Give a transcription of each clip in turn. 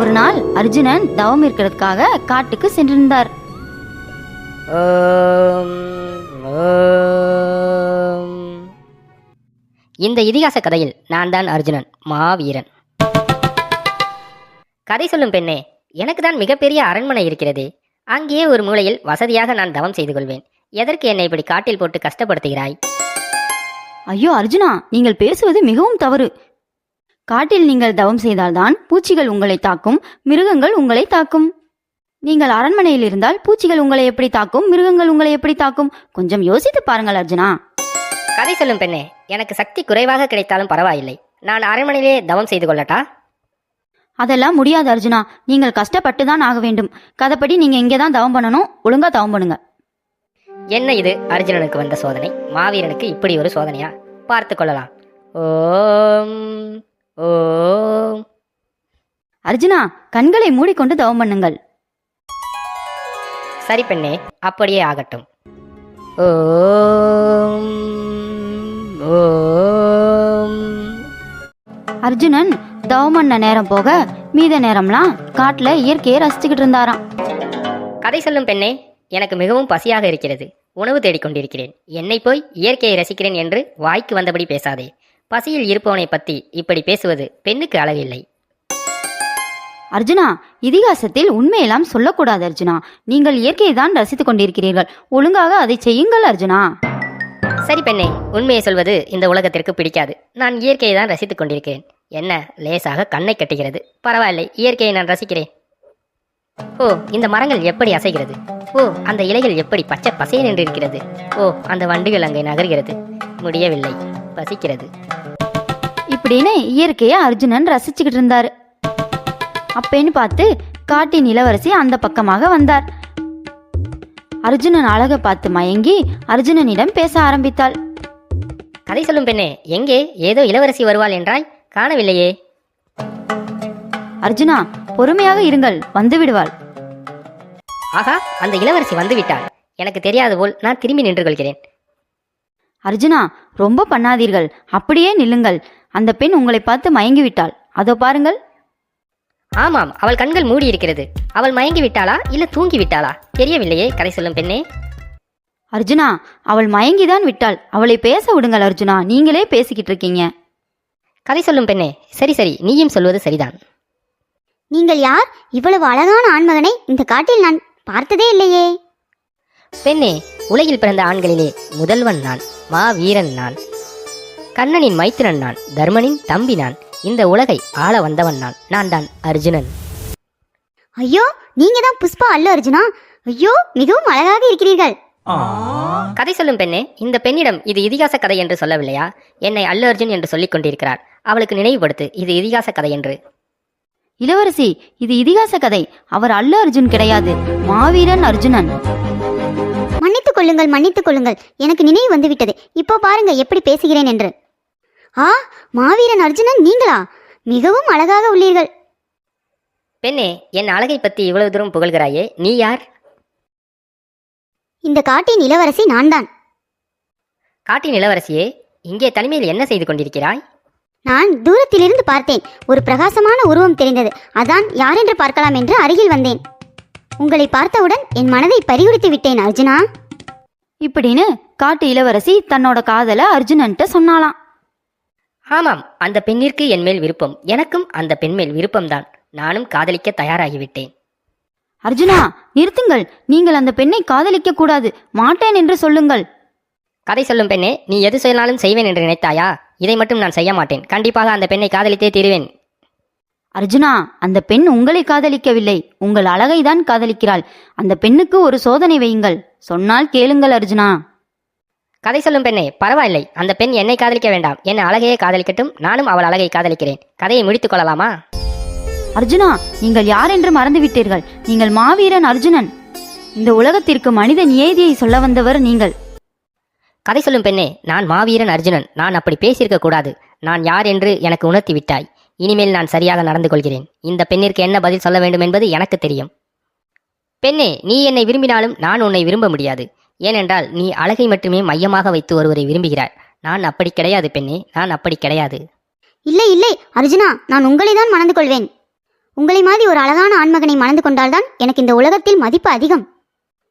ஒரு நாள் அர்ஜுனன் தவம் இருக்கிறதுக்காக காட்டுக்கு சென்றிருந்தார். இந்த இதிகாச கதையில் நான் தான் அர்ஜுனன் மாவீரன். கதை சொல்லும் பெண்ணே எனக்கு தான் மிகப்பெரிய அரண்மனை இருக்கிறது. அங்கேயே ஒரு மூலையில் வசதியாக நான் தவம் செய்து கொள்வேன். எதற்கு என்னை இப்படி காட்டில் போட்டு கஷ்டப்படுத்துகிறாய்? ஐயோ அர்ஜுனா நீங்கள் பேசுவது மிகவும் தவறு. காட்டில் நீங்கள் தவம் செய்தால்தான் பூச்சிகள் உங்களை தாக்கும் மிருகங்கள் உங்களை தாக்கும். நீங்கள் அரண்மனையில் இருந்தால் பூச்சிகள் உங்களை எப்படி தாக்கும் மிருகங்கள் உங்களை எப்படி தாக்கும்? கொஞ்சம் யோசித்து பாருங்கள் அர்ஜுனா. கதை சொல்லும் பெண்ணே எனக்கு சக்தி குறைவாக கிடைத்தாலும் பரவாயில்லை. நான் அரண்மனையிலே தவம் செய்து கொள்ளட்டா? அதெல்லாம் முடியாது அர்ஜுனா. நீங்கள் கஷ்டப்பட்டு தான் ஆக வேண்டும். கதைப்படி நீங்க இங்கே தான் தவம் பண்ணணும். ஒழுங்கா தவம் பண்ணுங்க. என்ன இது? அர்ஜுனனுக்கு வந்த சோதனை. மாவீரனுக்கு இப்படி ஒரு சோதனையா? பார்த்து கொள்ளலாம். ஓம். ஓம். அர்ஜுனா கண்களை மூடிக்கொண்டு தவம் பண்ணுங்கள். சரி பெண்ணே அப்படியே ஆகட்டும். ஓம். ஓம் அர்ஜுனன் தவம் பண்ண நேரம் போக மீத நேரம்லாம் காட்டுல இயற்கையை ரசிச்சுக்கிட்டு இருந்தாராம். கதை சொல்லும் பெண்ணே எனக்கு மிகவும் பசியாக இருக்கிறது. உணவு தேடிக்கொண்டிருக்கிறேன். என்னை போய் இயற்கையை ரசிக்கிறேன் என்று வாய்க்கு வந்தபடி பேசாதே. பசியில் இருப்பவனை பத்தி இப்படி பேசுவது பெண்ணுக்கு அழகில்லை. அர்ஜுனா இதிகாசத்தில் உண்மையெல்லாம் சொல்லக்கூடாது அர்ஜுனா. நீங்கள் இயற்கையை தான் ரசித்துக் கொண்டிருக்கிறீர்கள். ஒழுங்காக அதை செய்யுங்கள் அர்ஜுனா. சரி பெண்ணே உண்மையை சொல்வது இந்த உலகத்திற்கு பிடிக்காது. நான் இயற்கையை தான் ரசித்துக் கொண்டிருக்கிறேன். என்ன லேசாக கண்ணை கட்டுகிறது. பரவாயில்லை இயற்கையை நான் ரசிக்கிறேன். ஓ இந்த மரங்கள் எப்படி அசைகிறது? ஓ அந்த இலைகள் எப்படி பச்சை பசேன் என்று இருக்கிறது? ஓ அந்த வண்டுகள் அங்கே நகர்கிறது. முடியவில்லை. பசிக்கிறது இப்படின்னு இயற்கையை அர்ஜுனன் ரசிச்சுக்கிட்டு இருந்தாரு. அப்பேன்னு பார்த்து காட்டின் இளவரசி அந்த பக்கமாக வந்தார். அர்ஜுனன் அழகை பார்த்து மயங்கி அர்ஜுனனிடம் பேச ஆரம்பித்தாள். கதை சொல்லும் பெண்ணே எங்கே ஏதோ இளவரசி வருவாள் என்றாய்? காணவில்லையே. அர்ஜுனா பொறுமையாக இருங்கள் வந்து விடுவாள். ஆகா அந்த இளவரசி வந்து விட்டாள். எனக்கு தெரியாது போல் நான் திரும்பி நின்று கொள்கிறேன் அர்ஜுனா ரொம்ப பண்ணாதீர்கள். அப்படியே நில்லுங்கள். அந்த பெண் உங்களை பார்த்து மயங்கி விட்டாள் அதோ பாருங்கள். ஆமாம் அவள் கண்கள் மூடி இருக்கிறது அவள் மயங்கி விட்டாளா இல்ல தூங்கி விட்டாளா தெரியவில்லையே கதை சொல்லும் பெண்ணே. அர்ஜுனா அவள் மயங்கிதான் விட்டாள். அவளை பேச விடுங்கள் அர்ஜுனா. நீங்களே பேசிக்கிட்டு இருக்கீங்க. கதை சொல்லும் பெண்ணே சரி சரி. நீயும் சொல்வது சரிதான். நீங்கள் யார்? இவ்வளவு அழகான ஆண்மகனை இந்த காட்டில் நான் பார்த்ததே இல்லையே. பெண்ணே உலகில் பிறந்த ஆண்களிலே முதல்வன் நான் மா வீரன் நான். கண்ணனின் மைத்திரன் நான் தர்மனின் தம்பி நான் இந்த உலகை ஆள வந்தவன் நான் நான் தான் அர்ஜுனன். ஐயோ நீங்க தான் புஷ்பா அல்ல அர்ஜுனா? ஐயோ மிகவும் அழகாக இருக்கிறீர்கள். கதை சொல்லும் பெண்ணே இந்த பெண்ணிடம் இது இதிகாச கதை என்று சொல்லவில்லையா? என்னை அல்லு அர்ஜுன் என்று சொல்லிக் கொண்டிருக்கிறார். அவளுக்கு நினைவுபடுத்து இது இதிகாச கதை என்று. இளவரசி இது இதிகாச கதை. அவர் அல்ல அர்ஜுன் கிடையாது மாவீரன் அர்ஜுனன். கொள்ளுங்கள் மன்னித்துக் கொள்ளுங்கள். எனக்கு நினைவு வந்துவிட்டது. இப்போ பாருங்க எப்படி பேசுகிறேன் என்று. ஆ மாவீரன் அர்ஜுனன் நீங்களா? மிகவும் அழகாக உள்ளீர்கள். பெண்ணே என் அழகை பத்தி இவ்வளவு தூரம் புகழ்கிறாயே நீ யார்? இந்த காட்டின் இளவரசி நான் தான் காட்டின் இளவரசியே இங்கே தனிமையில் என்ன செய்து கொண்டிருக்கிறாய்? நான் தூரத்திலிருந்து பார்த்தேன். ஒரு பிரகாசமான உருவம் தெரிந்தது. அதான் யாரென்று பார்க்கலாம் என்று அருகில் வந்தேன். உங்களை பார்த்தவுடன் என் மனதை பறிகுடித்து விட்டேன் அர்ஜுனா. இப்படின்னு காட்டு இளவரசி தன்னோட காதல அர்ஜுனன்ட்ட சொன்னாலாம் ஆமாம் அந்த பெண்ணிற்கு என் மேல் விருப்பம். எனக்கும் அந்த பெண் மேல் விருப்பம்தான். நானும் காதலிக்க தயாராகிவிட்டேன். அர்ஜுனா நிறுத்துங்கள். நீங்கள் அந்த பெண்ணை காதலிக்க கூடாது. மாட்டேன் என்று சொல்லுங்கள். கதை சொல்லும் பெண்ணே நீ எது சொன்னாலும் செய்வேன் என்று நினைத்தாயா? இதை மட்டும் நான் செய்ய மாட்டேன். கண்டிப்பாக அந்த பெண்ணை காதலித்தே தீருவேன். அர்ஜுனா அந்த பெண் உங்களை காதலிக்கவில்லை. உங்கள் அழகை தான் காதலிக்கிறாள். அந்த பெண்ணுக்கு ஒரு சோதனை வையுங்கள். சொன்னால் கேளுங்கள் அர்ஜுனா. கதை சொல்லும் பெண்ணே பரவாயில்லை. அந்த பெண் என்னை காதலிக்க வேண்டாம். என் அழகையே காதலிக்கட்டும். நானும் அவள் அழகை காதலிக்கிறேன். கதையை முடித்துக் கொள்ளலாமா? அர்ஜுனா நீங்கள் யார் என்று மறந்து விட்டீர்கள் நீங்கள் மாவீரன் அர்ஜுனன். இந்த உலகத்திற்கு மனித நியதியை சொல்ல வந்தவர் நீங்கள். கதை சொல்லும் பெண்ணே நான் மாவீரன் அர்ஜுனன். நான் அப்படி பேசியிருக்க கூடாது. நான் யார் என்று எனக்கு உணர்த்தி விட்டாய். இனிமேல் நான் சரியாக நடந்து கொள்கிறேன். இந்த பெண்ணிற்கு என்ன பதில் சொல்ல வேண்டும் என்பது எனக்கு தெரியும். பெண்ணே நீ என்னை விரும்பினாலும் நான் உன்னை விரும்ப முடியாது. ஏனென்றால் நீ அழகை மட்டுமே மையமாக வைத்து ஒருவரை விரும்புகிறாய். நான் அப்படி கிடையாது பெண்ணே நான் அப்படி கிடையாது. இல்லை இல்லை அர்ஜுனா நான் உங்களை தான் மணந்து கொள்வேன். உங்களை மாதிரி ஒரு அழகான ஆண்மகனை மணந்து கொண்டால்தான் எனக்கு இந்த உலகத்தில் மதிப்பு அதிகம்.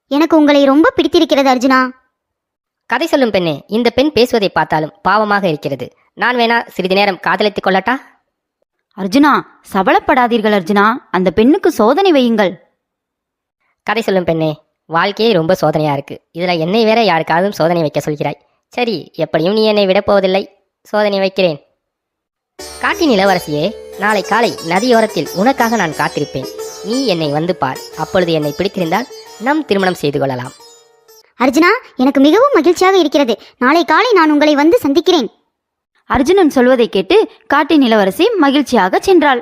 எனக்கு உங்களை ரொம்ப பிடித்திருக்கிறது அர்ஜுனா. கதை சொல்லும் பெண்ணே இந்த பெண் பேசுவதை பார்த்தாலும் பாவமாக இருக்கிறது. நான் வேணா சிறிது நேரம் காதலித்துக் கொள்ளட்டா? அர்ஜுனா சபலப்படாதீர்கள் அர்ஜுனா. அந்த பெண்ணுக்கு சோதனை வையுங்கள். கதை சொல்லும் பெண்ணே வாழ்க்கையே ரொம்ப சோதனையா இருக்கு. இதுல என்னை வேற யாருக்காவது சோதனை வைக்க சொல்கிறாய். சரி எப்படியும் நீ என்னை விடப் போவதில்லை. சோதனை வைக்கிறேன். காட்டின் இளவரசியே நாளை காலை நதியோரத்தில் உனக்காக நான் காத்திருப்பேன். நீ என்னை வந்து பார். அப்பொழுது என்னை பிடித்திருந்தால் நம் திருமணம் செய்து கொள்ளலாம். அர்ஜுனா எனக்கு மிகவும் மகிழ்ச்சியாக இருக்கிறது. நாளை காலை நான் உங்களை வந்து சந்திக்கிறேன். அர்ஜுனன் சொல்வதை கேட்டு காட்டின் இளவரசி மகிழ்ச்சியாக சென்றாள்.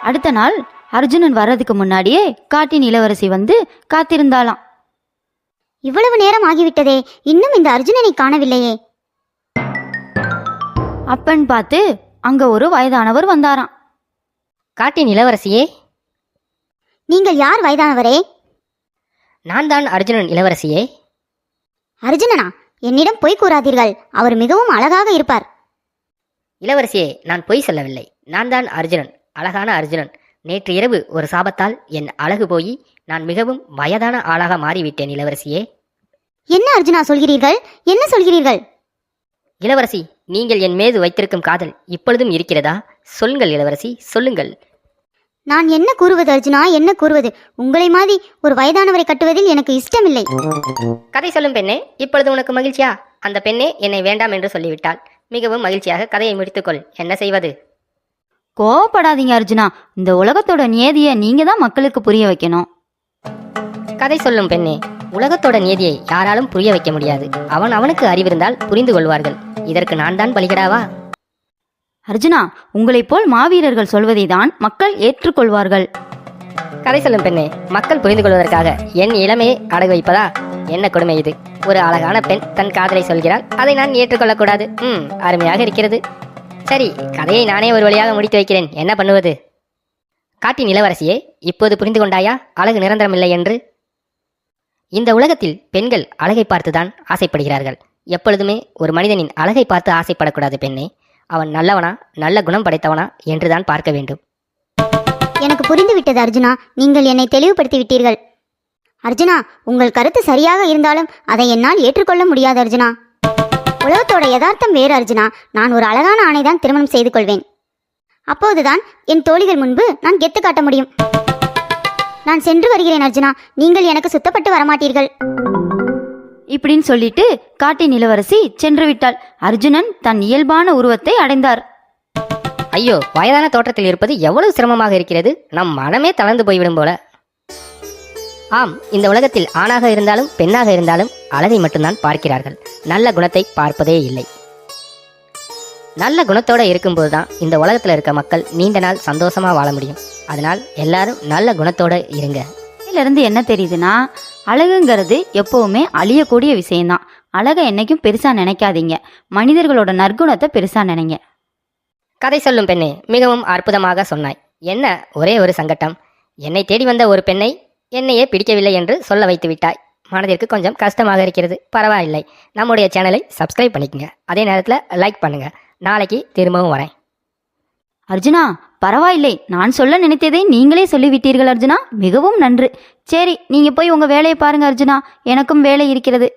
அடுத்த நாள் அர்ஜுனன் வர்றதுக்கு முன்னாடியே காட்டின் இளவரசி வந்து காத்திருந்தாளாம். இவ்வளவு நேரம் ஆகிவிட்டதே இன்னும் இந்த அர்ஜுனனை காணவில்லையே. அப்பன் பார்த்து அங்க ஒரு வயதானவர் வந்தாராம். காட்டின் இளவரசியே. நீங்கள் யார் வயதானவரே? நான் தான் அர்ஜுனன் இளவரசியே. அர்ஜுனனா? என்னிடம் பொய் கூறாதீர்கள் அவர் மிகவும் அழகாக இருப்பார். இளவரசியே நான் பொய் சொல்லவில்லை. நான் தான் அர்ஜுனன் அழகான அர்ஜுனன். நேற்று இரவு ஒரு சாபத்தால் என் அழகு போய் நான் மிகவும் வயதான ஆளாக மாறிவிட்டேன் இளவரசியே. என்ன அர்ஜுனா சொல்கிறீர்கள்? என்ன சொல்கிறீர்கள்? இளவரசி நீங்கள் என் மீது வைத்திருக்கும் காதல் இப்பொழுதும் இருக்கிறதா? சொல்லுங்கள் இளவரசி சொல்லுங்கள். நான் என்ன கூறுவது அர்ஜுனா? என்ன கூறுவது? உங்களை மாதிரி ஒரு வயதானவரை கட்டுவதில் எனக்கு இஷ்டமில்லை. கதை சொல்லும் பெண்ணே இப்பொழுது உனக்கு மகிழ்ச்சியா? அந்த பெண்ணே என்னை வேண்டாம் என்று சொல்லிவிட்டாள். மிகவும் மகிழ்ச்சியாக கதையை முடித்துக்கொள். என்ன செய்வது? கோவப்படாதீங்க அர்ஜுனா. இந்த உலகத்தோட நியதியை நீங்க தான் மக்களுக்கு புரிய வைக்கணும். கதை சொல்லும் பெண்ணே உலகத்தோட நீதியை யாராலும் புரிய வைக்க முடியாது. அவன் அவனுக்கு அறிவிருந்தால் புரிந்து கொள்வார்கள். இதற்கு நான் தான் பலிகடாவா? அர்ஜுனா உங்களைப் போல் மாவீரர்கள் சொல்வதை தான் மக்கள் ஏற்றுக்கொள்வார்கள். கதை சொல்லும் பெண்ணே மக்கள் புரிந்து கொள்வதற்காக என் இளமையை அடகு வைப்பதா? என்ன கொடுமை இது? ஒரு அழகான பெண் தன் காதலை சொல்கிறாள். அதை நான் ஏற்றுக்கொள்ளக்கூடாது. ம் அருமையாக இருக்கிறது. சரி கதையை நானே ஒரு வழியாக முடித்து வைக்கிறேன். என்ன பண்ணுவது? காட்டின் இளவரசியே இப்போது புரிந்து கொண்டாயா? அழகு நிரந்தரமில்லை என்று. இந்த உலகத்தில் பெண்கள் அழகை பார்த்துதான் ஆசைப்படுகிறார்கள். எப்பொழுதுமே ஒரு மனிதனின் அழகை பார்த்து ஆசைப்படக்கூடாது பெண்ணே. அவன் நல்லவனா நல்ல குணம் படைத்தவனா என்றுதான் பார்க்க வேண்டும். எனக்கு புரிந்துவிட்டது அர்ஜுனா. நீங்கள் என்னை தெளிவுபடுத்தி விட்டீர்கள் அர்ஜுனா உங்கள் கருத்து சரியாக இருந்தாலும் அதை என்னால் ஏற்றுக்கொள்ள முடியாது அர்ஜுனா. உலகத்தோட யதார்த்தம் வேறு அர்ஜுனா. நான் ஒரு அழகான ஆணைதான் திருமணம் செய்து கொள்வேன். அப்போதுதான் என் தோழிகள் முன்பு நான் கெத்து காட்ட முடியும். நான் சென்று வருகிறேன் அர்ஜுனா. நீங்கள் எனக்கு சுத்தப்பட்டு வரமாட்டீர்கள். இப்படின்னு சொல்லிட்டு காட்டின் இளவரசி சென்று விட்டாள். அர்ஜுனன் தன் இயல்பான உருவத்தை அடைந்தார். ஐயோ வயதான தோற்றத்தில் இருப்பது எவ்வளவு சிரமமாக இருக்கிறது? நம் மனமே தளர்ந்து போய்விடும் போல. ஆம் இந்த உலகத்தில் ஆணாக இருந்தாலும் பெண்ணாக இருந்தாலும் அழகை மட்டும்தான் பார்க்கிறார்கள். நல்ல குணத்தை பார்ப்பதே இல்லை. நல்ல குணத்தோட இருக்கும்போது தான் இந்த உலகத்தில் இருக்க மக்கள் நீண்ட நாள் சந்தோஷமா வாழ முடியும். அதனால் எல்லாரும் நல்ல குணத்தோட இருங்க. இதிலிருந்து என்ன தெரியுதுன்னா அழகுங்கிறது எப்பவுமே அழியக்கூடிய விஷயம்தான். அழகை என்னைக்கும் பெருசா நினைக்காதீங்க. மனிதர்களோட நற்குணத்தை பெருசா நினைங்க. கதை சொல்லும் பெண்ணே மிகவும் அற்புதமாக சொன்னாய். என்ன ஒரே ஒரு சங்கட்டம்? என்னை தேடி வந்த ஒரு பெண்ணை என்னையே பிடிக்கவில்லை என்று சொல்ல வைத்து விட்டாய் மனதிற்கு கொஞ்சம் கஷ்டமாக இருக்கிறது. பரவாயில்லை. நம்முடைய சேனலை சப்ஸ்கிரைப் பண்ணிக்கங்க. அதே நேரத்தில் லைக் பண்ணுங்க. நாளைக்கு திரும்பவும் வரேன். அர்ஜுனா பரவாயில்லை. நான் சொல்ல நினைத்ததை நீங்களே சொல்லிவிட்டீர்கள் அர்ஜுனா. மிகவும் நன்று. சரி நீங்கள் போய் உங்கள் வேலையை பாருங்க அர்ஜுனா. எனக்கும் வேலை இருக்கிறது.